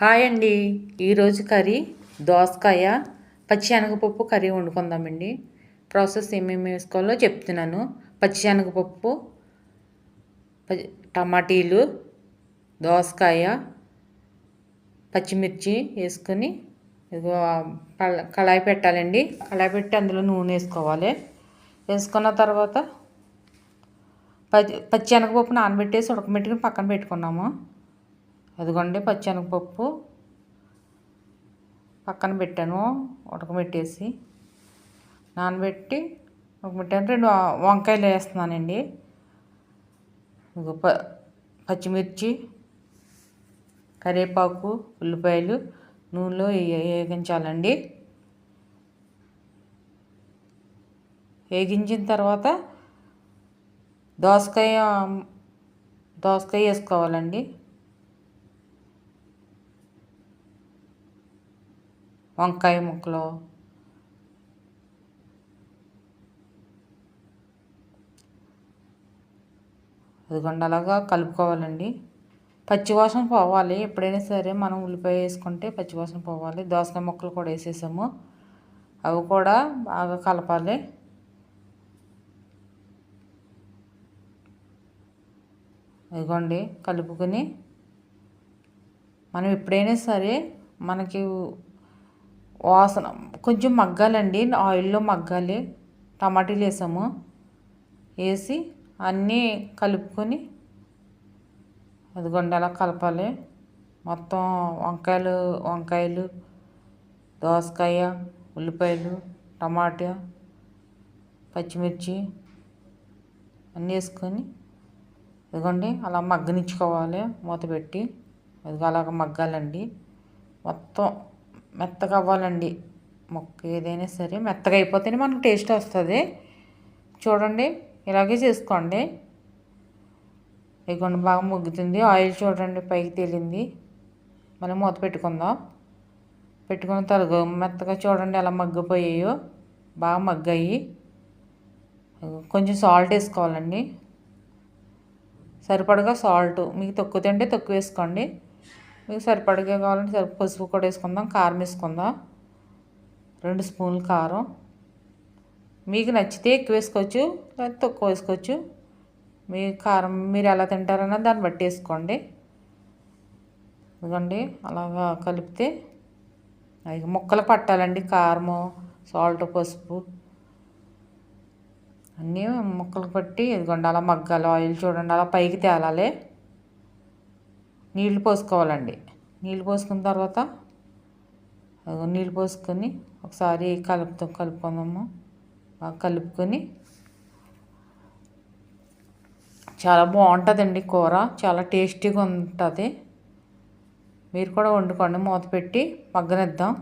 Hi అండి. ఈరోజు curry దోసకాయ పచ్చిశనగపప్పు కర్రీ వండుకుందామండి. ప్రాసెస్ ఏమేమి వేసుకోవాలో చెప్తున్నాను. పచ్చిశనగపప్పు టమాటీలు దోసకాయ పచ్చిమిర్చి వేసుకొని కళాయి పెట్టాలండి. కళాయి పెట్టి అందులో నూనె వేసుకోవాలి. వేసుకున్న తర్వాత పచ్చి పచ్చిశనగపప్పు నానబెట్టేసి ఉడకబెట్టుకుని పక్కన పెట్టుకున్నాము. అదిగోండి పచ్చెనగపప్పు పక్కన పెట్టాను ఉడకబెట్టేసి నానబెట్టి ఉడకబెట్టాను రెండు వంకాయలు వేస్తున్నానండి. ప పచ్చిమిర్చి కరివేపాకు ఉల్లిపాయలు నూనెలో వేగించాలండి. వేగించిన తర్వాత దోసకాయ దోసకాయ వేసుకోవాలండి. వంకాయ ముక్కలు. అదిగోండి అలాగా కలుపుకోవాలండి. పచ్చివాసన పోవాలి. ఎప్పుడైనా సరే మనం ఉల్లిపాయ వేసుకుంటే పచ్చివాసన పోవాలి. దోసకాయ ముక్కలు కూడా వేసేసాము. అవి కూడా బాగా కలపాలి. ఇదిగోండి కలుపుకొని మనం ఎప్పుడైనా సరే మనకి వాసన. కొంచెం మగ్గాలండి. ఆయిల్లో మగ్గాలి. టమాటీలు వేసాము. వేసి అన్నీ కలుపుకొని అదిగోండి అలా కలపాలి. మొత్తం వంకాయలు వంకాయలు దోసకాయ ఉల్లిపాయలు టమాటా పచ్చిమిర్చి అన్నీ వేసుకొని ఇదిగోండి అలా మగ్గనిచ్చుకోవాలి. మూత పెట్టి అది అలాగ మగ్గాలండి. మొత్తం మెత్తగా అవ్వాలండి. మొక్క ఏదైనా సరే మెత్తగా అయిపోతేనే మనకు టేస్ట్ వస్తుంది. చూడండి ఇలాగే చేసుకోండి. ఇదిగోండి బాగా ముగ్గుతుంది. ఆయిల్ చూడండి పైకి తేలింది. మళ్ళీ మూత పెట్టుకుందాం. పెట్టుకున్న తరుగు మెత్తగా చూడండి ఎలా మగ్గిపోయాయో. బాగా మగ్గాయి. కొంచెం సాల్ట్ వేసుకోవాలండి. సరిపడగా సాల్ట్. మీకు తక్కువ తింటే తక్కువ వేసుకోండి. మీకు సరిపడగా కావాలంటే సరి పసుపు కూడా వేసుకుందాం కారం వేసుకుందాం. రెండు స్పూన్లు కారం. మీకు నచ్చితే ఎక్కువ వేసుకోవచ్చు లేదా తక్కువ వేసుకోవచ్చు. మీ కారం మీరు ఎలా తింటారన్నా దాన్ని బట్టి వేసుకోండి. ఇదిగోండి అలాగా కలిపితే అది ముక్కలు పట్టాలండి కారము సాల్ట్ పసుపు. అన్నీ ముక్కలు పట్టి ఇదిగోండి అలా మగ్గాలి ఆయిల్ చూడండి అలా పైకి తేలాలి. నీళ్ళు పోసుకోవాలండి. నీళ్ళు పోసుకున్న తర్వాత నీళ్ళు పోసుకొని ఒకసారి కలుపుతూ కలుపుకుందాము. బాగా కలుపుకొని చాలా బాగుంటుందండి కూర. చాలా టేస్టీగా ఉంటుంది. మీరు కూడా వండుకోండి. మూత పెట్టి మగ్గనిద్దాం.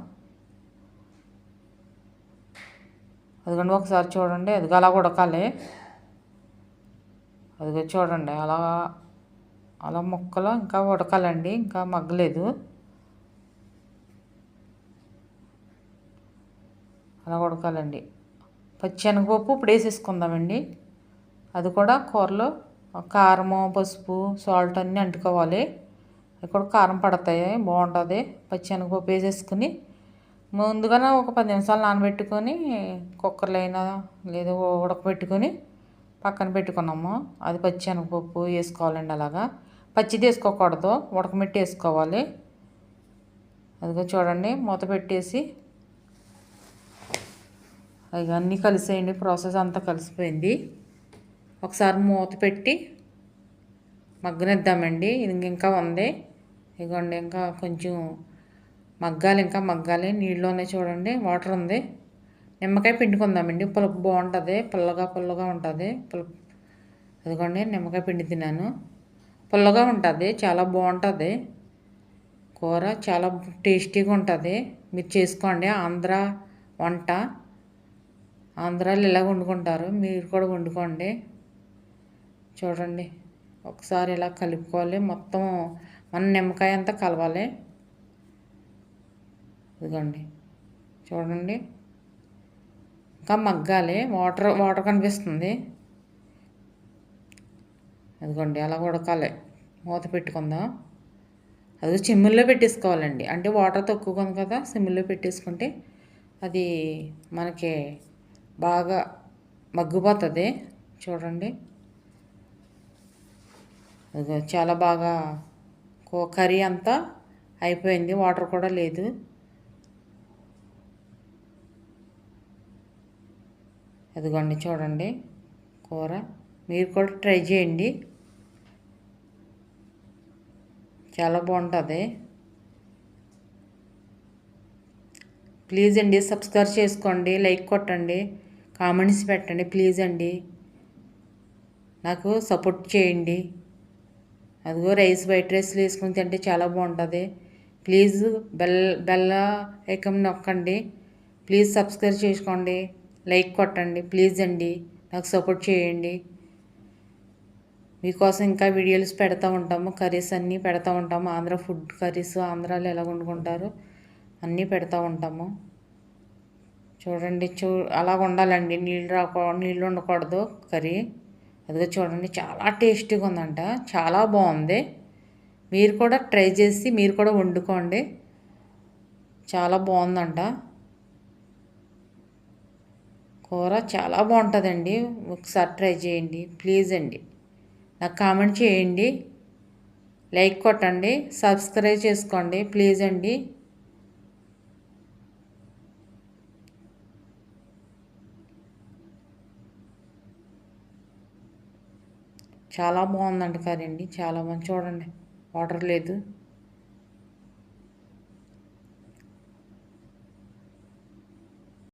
అదిగోండి ఒకసారి చూడండి. అది అలా ఉడకాలి. అదిగో చూడండి. అలా అలా ముక్కలు ఇంకా ఉడకాలండి ఇంకా మగ్గలేదు. అలా ఉడకాలండి. పచ్చెనగపప్పు ఇప్పుడు వేసేసుకుందామండి. అది కూడా కూరలో కారము పసుపు సాల్ట్ అన్నీ అంటుకోవాలి. అది కూడా కారం పడతాయి బాగుంటుంది. పచ్చెనగపప్పు వేసేసుకుని ముందుగానే ఒక పది నిమిషాలు నానబెట్టుకొని కుక్కర్లో అయినా లేదా ఉడకబెట్టుకొని పక్కన పెట్టుకున్నాము. అది పచ్చెనగపప్పు వేసుకోవాలండి అలాగా. పచ్చిది వేసుకోకూడదు ఉడకమెట్టి వేసుకోవాలి. అదిగో చూడండి మూత పెట్టేసి. అవి అన్నీ కలిసేయండి ప్రాసెస్ అంతా కలిసిపోయింది. ఒకసారి మూత పెట్టి మగ్గనిద్దామండి ఇది ఇంకా ఉంది. ఇదిగోండి ఇంకా కొంచెం మగ్గాలి ఇంకా మగ్గాలి. నీళ్ళలోనే చూడండి వాటర్ ఉంది. నిమ్మకాయ పిండుకుందామండి పులుపు బాగుంటుంది పుల్లగా పుల్లగా ఉంటుంది. పులుపు. అదిగోండి నిమ్మకాయ పిండి తిన్నాను. పుల్లగా ఉంటుంది చాలా బాగుంటుంది. కూర చాలా టేస్టీగా ఉంటుంది. మీరు చేసుకోండి. ఆంధ్ర వంట. ఆంధ్రాలో ఇలా వండుకుంటారు మీరు కూడా వండుకోండి. చూడండి. ఒకసారి ఇలా కలుపుకోవాలి. మొత్తం మన నిమ్మకాయ అంతా కలవాలి. ఇదిగోండి. చూడండి. ఇంకా మగ్గాలి. వాటర్ వాటర్ కనిపిస్తుంది. అదిగోండి అలా ఉడకాలి. మూత పెట్టుకుందాం. అది సిమ్ముల్లో పెట్టేసుకోవాలండి. అంటే వాటర్ తక్కువగా ఉంది కదా సిమ్ముల్లో పెట్టేసుకుంటే అది మనకి బాగా మగ్గిపోతుంది. చూడండి. చాలా బాగా కర్రీ అంతా అయిపోయింది. వాటర్ కూడా లేదు. అదిగోండి చూడండి కూర. మీరు కూడా ట్రై చేయండి. చాలా బాగుంటుంది. ప్లీజ్ అండి సబ్స్క్రైబ్ చేసుకోండి లైక్ కొట్టండి కామెంట్స్ పెట్టండి ప్లీజ్ అండి. నాకు సపోర్ట్ చేయండి. అదిగో రైస్ వైట్ రైస్లు వేసుకుని తింటే చాలా బాగుంటుంది. ప్లీజ్ బెల్ బెల్ల ఐకమ్ నొక్కండి. ప్లీజ్ సబ్స్క్రైబ్ చేసుకోండి లైక్ కొట్టండి ప్లీజ్ అండి. నాకు సపోర్ట్ చేయండి. మీకోసం ఇంకా వీడియోస్ పెడతా ఉంటాము కర్రీస్ అన్నీ పెడతా ఉంటాము. ఆంధ్ర ఫుడ్ కర్రీస్ ఆంధ్రాలో ఎలా వండుకుంటారు అన్నీ పెడతా ఉంటాము. చూడండి చూ అలా ఉండాలండి నీళ్ళు రాకూ నీళ్ళు ఉండకూడదు కర్రీ. అదిగో చూడండి చాలా టేస్టీగా ఉందంట. చాలా బాగుంది. మీరు కూడా ట్రై చేసి మీరు కూడా వండుకోండి. చాలా బాగుందంట. కూర చాలా బాగుంటుందండి. ఒకసారి ట్రై చేయండి. ప్లీజ్ అండి. నాకు కామెంట్ చేయండి. లైక్ కొట్టండి. సబ్స్క్రైబ్ చేసుకోండి. ప్లీజ్ అండి. చాలా బాగుందండి కదండి చాలా మంచి చూడండి. వాటర్ లేదు.